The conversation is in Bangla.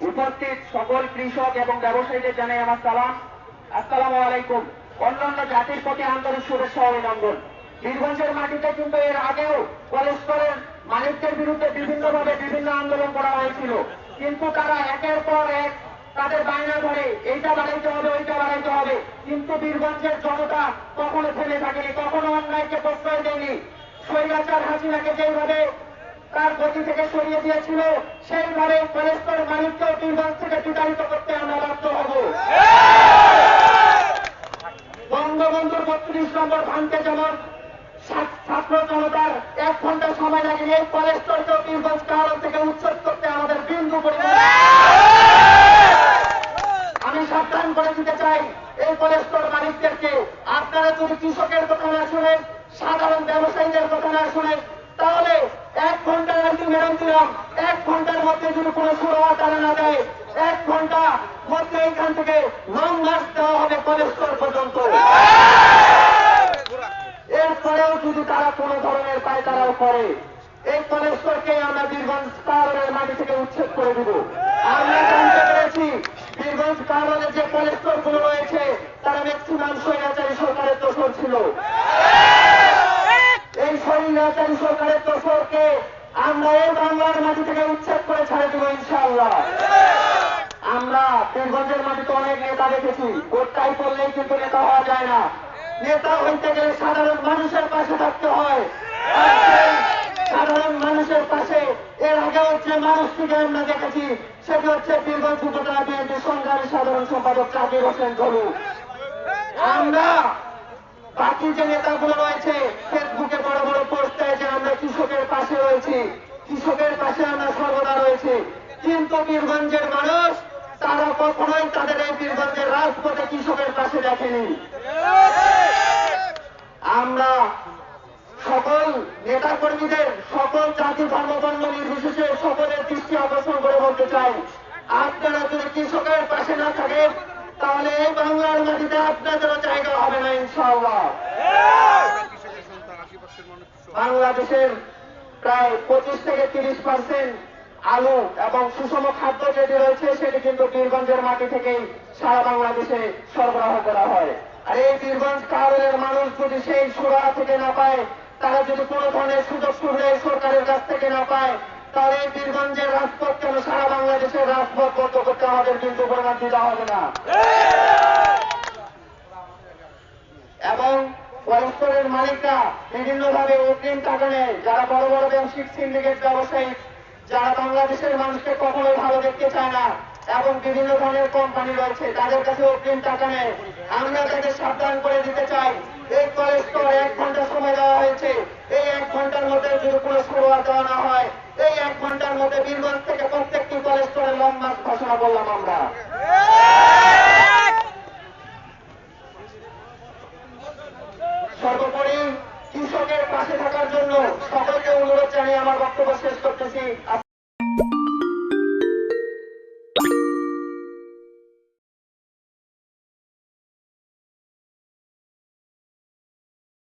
উপস্থিত সকল কৃষক এবং ব্যবসায়ীদের জানাই আমার সালাম। আসসালামু আলাইকুম। অন্যান্য জাতির প্রতি আন্তরিক শুভেচ্ছা অভিনন্দন। বীরগঞ্জের মাটিতে কিন্তু এর আগেও কলেস্তরের মালিকদের বিরুদ্ধে বিভিন্নভাবে বিভিন্ন আন্দোলন করা হয়েছিল। কিন্তু তারা একের পর এক তাদের বায়না ধরে, এইটা বাড়াইতে হবে, ওইটা বাড়াইতে হবে। কিন্তু বীরগঞ্জের জনতা কখনো থেমে থাকেনি, কখনো অন্যায়কে প্রশ্রয় দেয়নি। স্বৈরাচার হাসিনাকে যেইভাবে তার গতি থেকে সরিয়ে দিয়েছিল। সেইভাবে কলেস্তর মালিককেও বীরগঞ্জ থেকে বিতাড়িত করতে আমরা বাধ্য হব। বঙ্গবন্ধুর বত্রিশ নম্বর ভাঙতে যেমন ছাত্র জনতার এক ঘণ্টা সময় লাগে এই কলেস্তরকেও বীরগঞ্জ কারণ থেকে উচ্ছেদ করতে আমাদের বিন্দু পরিমাণ আমি সাবধান করে দিতে চাই এই কলেস্তর মালিকদেরকে আপনারা যদি কৃষকের কথা না শুনেন, সাধারণ ব্যবসায়ীদের কথা না শুনেন তাহলে এক ঘণ্টার আলটিমেটাম দিলাম এক ঘণ্টার মধ্যে যদি কোনো সুরোয়া তারা না দেয় এক ঘণ্টা মধ্যে এখান থেকে লং মার্চ দেওয়া হবে কলেস্তর পর্যন্ত। এরপরেও যদি তারা কোনো ধরনের পায়তারাও করে, এই কলেস্তরকে আমরা বীরগঞ্জ কারণের মাটি থেকে উচ্ছেদ করে দিব। আমরা জানতে পেরেছি, বীরগঞ্জ কারণে যে কলেস্তরগুলো রয়েছে, তারা ম্যাক্সিমাম স্বৈরাচারী সরকারের দোষর ছিল। এই স্বৈরাচারী সরকারের দোষরকে আমরা বাংলার মাটি থেকে উচ্ছেদ করে ছাড়ে দিব ইনশাআল্লাহ। আমরা বীরগঞ্জের মাটিতে অনেক নেতা দেখেছি গোটাই করলেই কিন্তু নেতা হওয়া যায় না। নেতা হইতে গেলে সাধারণ মানুষের পাশে থাকতে হয়। সাধারণ মানুষের পাশে, এর আগে হচ্ছে মানুষটিকে আমরা দেখেছি, সেটি হচ্ছে বীরগঞ্জ উপজেলা বিএনপি সংগ্রামী সাধারণ সম্পাদক জাকির হোসেন ধরু। আমরা বাকি যে নেতাগুলো রয়েছে ফেসবুকে বড় বড় পোস্ট দেয় যে আমরা কৃষকের পাশে রয়েছি কৃষকের পাশে আমরা সর্বদা রয়েছি। কিন্তু বীরগঞ্জের মানুষ তারা কখনোই তাদের এই বীরগঞ্জের রাজপথে কৃষকের পাশে দেখেনি। আমরা সকল নেতা কর্মীদের সকল জাতি ধর্ম বর্ণ নির্বিশেষে সকলের দৃষ্টি আকর্ষণ করে বলতে চাই আপনারা যদি কৃষকের পাশে না থাকেন তাহলে এই বাংলার মাটিতে আপনাদেরও জায়গা হবে না ইনশাআল্লাহ। বাংলাদেশের প্রায় পঁচিশ থেকে তিরিশ পার্সেন্ট আলু এবং সুষম খাদ্য যেটি রয়েছে সেটি কিন্তু বীরগঞ্জের মাটি থেকেই সারা বাংলাদেশে সরবরাহ করা হয়। আর এই বীরগঞ্জ কারণের মানুষ যদি সেই সুরা থেকে না পায় তারা যদি কোনো ধরনের সুযোগ সুবিধা সরকারের কাছ থেকে না পায় তাহলে এই বীরগঞ্জের রাজপথ কেন সারা বাংলাদেশের রাজপথ বন্ধ করতে আমাদের কিন্তু পরিমাণ দিতে হবে না। এবং পরস্পরের মালিকরা বিভিন্নভাবে অগ্রিম টাকা নেয়। যারা বড় বড় ব্যবসায়িক সিন্ডিকেট ব্যবসায়ী যারা বাংলাদেশের মানুষকে কখনোই ভালো দেখতে চায় না, এবং বিভিন্ন ধরনের কোম্পানি রয়েছে, তাদের কাছে অগ্রিম টাকা নেয়। আমরা তাদের সাবধান করে দিতে চাই। এই কলেজ এক ঘণ্টা সময় দেওয়া হয়েছে। এই এক ঘণ্টার মধ্যে যদি কোনো দেওয়া না হয়, এই এক ঘণ্টার মধ্যে বীরগঞ্জ থেকে প্রত্যেকটি কলেজ স্তরে লং মার্চ ঘোষণা করলাম আমরা। I